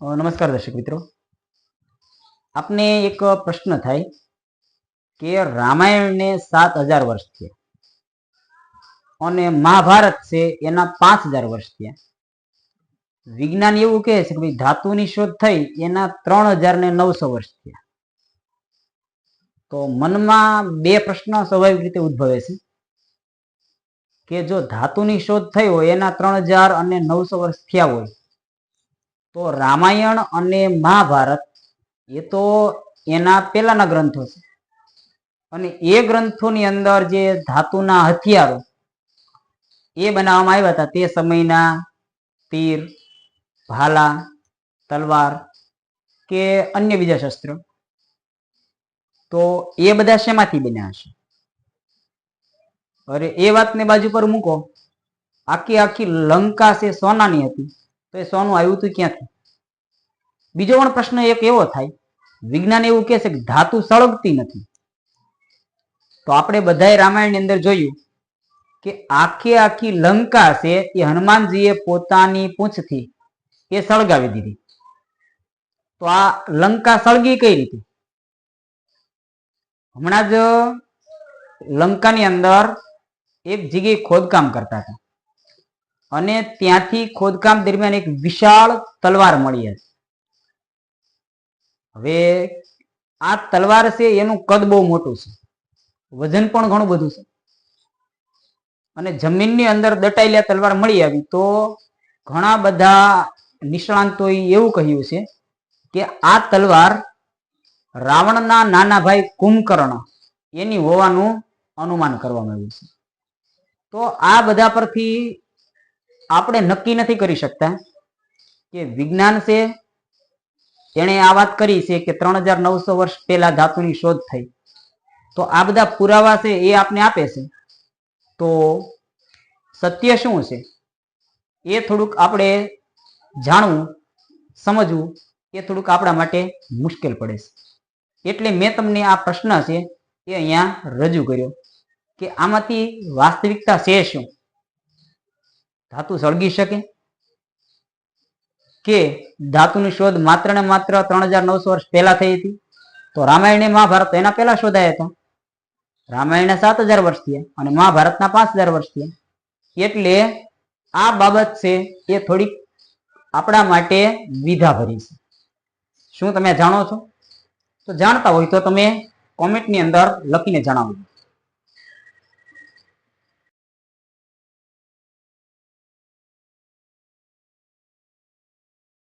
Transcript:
નમસ્કાર દર્શક મિત્રો. આપને એક પ્રશ્ન થાય કે રામાયણને સાત હજાર વર્ષ થયા અને મહાભારત છે એના પાંચ હજાર વર્ષ થયા. વિજ્ઞાન એવું કહે છે કે ભાઈ ધાતુની શોધ થઈ એના ત્રણ હજાર ને નવસો વર્ષ થયા. તો મનમાં બે પ્રશ્ન સ્વાભાવિક રીતે ઉદ્ભવે છે કે જો ધાતુની શોધ થઈ હોય એના ત્રણ હજાર અને નવસો વર્ષ થયા હોય તો રામાયણ અને મહાભારત એ તો એના પહેલાના ગ્રંથો છે. અને એ ગ્રંથોની અંદર જે ધાતુના હથિયારો એ બનાવવામાં આવ્યા હતા તે સમયના તીર, ભાલા, તલવાર કે અન્ય બીજા શસ્ત્રો. તો એ બધા શેમાંથી બન્યા હશે? અરે એ વાતને બાજુ પર મૂકો. આખી આખી લંકા છે સોનાની હતી. તો એ સોનું આવ્યું હતું ક્યાંથી? બીજો પણ પ્રશ્ન એક એવો થાય, વિજ્ઞાન એવું કહે છે કે ધાતુ સળગતી નથી. તો આપણે બધાએ રામાયણની અંદર જોયું કે આખી આખી લંકા છે એ હનુમાનજીએ પોતાની પૂંછથી એ સળગાવી દીધી. તો આ લંકા સળગી કઈ રીતે? હમણાં જ લંકાની અંદર એક જગ્યાએ ખોદકામ કરતા હતા. અને ત્યાંથી ખોદકામ દરમિયાન એક વિશાળ તલવાર મળી હતી. હવે આ તલવાર છે, એનું કદ બહુ મોટું છે. વજન પણ ઘણું બધું છે. અને જમીનની અંદર દટાયેલી તલવાર મળી આવી તો ઘણા બધા નિષ્ણાંતોએ એવું કહ્યું છે કે આ તલવાર રાવણના નાના ભાઈ કુંભકર્ણ એની હોવાનું અનુમાન કરવામાં આવ્યું છે. તો આ બધા પરથી આપણે નક્કી નથી કરી શકતા કે વિજ્ઞાન છે, એણે આ વાત કરી છે કે ત્રણ હજાર નવસો વર્ષ પહેલા ધાતુની શોધ થઈ. તો આ બધા પુરાવા છે એ આપને આપે છે. તો સત્ય શું છે? એ થોડુંક આપણે જાણવું, સમજવું, એ થોડુંક આપણા માટે મુશ્કેલ પડે છે. એટલે મેં તમને આ પ્રશ્ન છે એ અહીંયા રજૂ કર્યો કે આમાંથી વાસ્તવિકતા છે શું? ધાતુ સળગી શકે? કે ધાતુની શોધ માત્ર ને માત્ર ત્રણ હજાર નવસો વર્ષ પહેલા થઈ હતી? તો રામાયણ મહાભારત એના પહેલા શોધાયા હતા. રામાયણના સાત હજાર વર્ષ થયા અને મહાભારતના પાંચ હજાર વર્ષ થયા. એટલે આ બાબત છે એ થોડીક આપણા માટે વિધાભરી છે. શું તમે જાણો છો? તો જાણતા હોય તો તમે કોમેન્ટની અંદર લખીને જણાવજો.